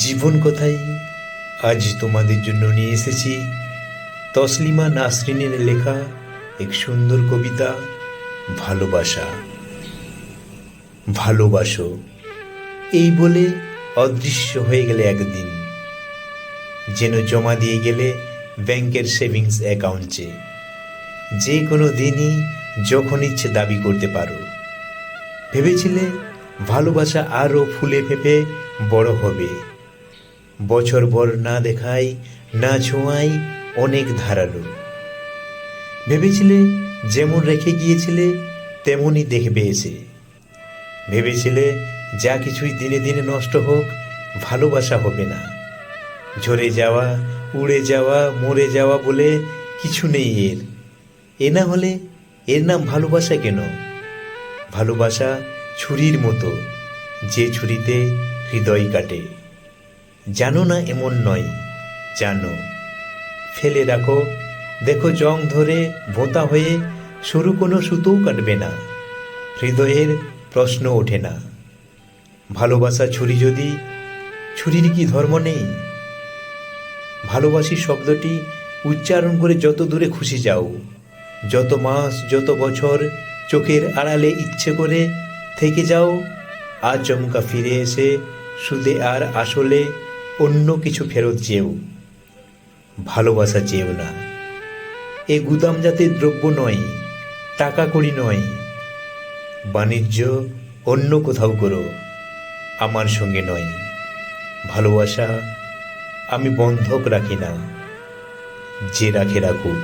জীবন কথাই আজ তোমাদের জন্য নিয়ে এসেছি তসলিমা নাসরিনের লেখা এক সুন্দর কবিতা, ভালোবাসা। ভালোবাসো, এই বলে অদৃশ্য হয়ে গেলে একদিন। যেন জমা দিয়ে গেলে ব্যাংকের সেভিংস অ্যাকাউন্টে। যে কোনো দিনই যখন ইচ্ছে দাবি করতে পারো। ভেবেছিলে ভালোবাসা আরও ফুলে ফেপে বড় হবে। বছর ভর না দেখাই, না ছোঁয়াই অনেক ধারালো। ভেবেছিলে যেমন রেখে গিয়েছিলে, তেমনই দেখবে এসে। ভেবেছিলে যা কিছুই দিনে দিনে নষ্ট হোক, ভালোবাসা হবে না। ঝরে যাওয়া, উড়ে যাওয়া, মরে যাওয়া বলে কিছু নেই এর। এ না হলে এর নাম ভালোবাসা কেন? ভালোবাসা ছুরির মতো, যে ছুরিতে হৃদয় কাটে। জানো না এমন নয়। জানো। ফেলে রাখো। দেখো জং ধরে ভোঁতা হয়ে সরু কোনো সুতোও কাটবে না। হৃদয়ের প্রশ্ন ওঠে না। ভালোবাসা ছুরি যদি, ছুরির কি ধর্ম নেই? ভালোবাসি শব্দটি উচ্চারণ করে যত দূরে খুশি যাও। যত মাস, যত বছর চোখের আড়ালে ইচ্ছে করে থেকে যাও। আচমকা ফিরে এসে সুদে আর আসলে অন্য কিছু ফেরত যেও। ভালোবাসা চেয়েও না। এ গুদাম জাতের দ্রব্য নয়, টাকা করি নয়, বাণিজ্য অন্য কোথাও করো, আমার সঙ্গে নয়। ভালোবাসা আমি বন্ধক রাখি না, যে রাখে রাখুক।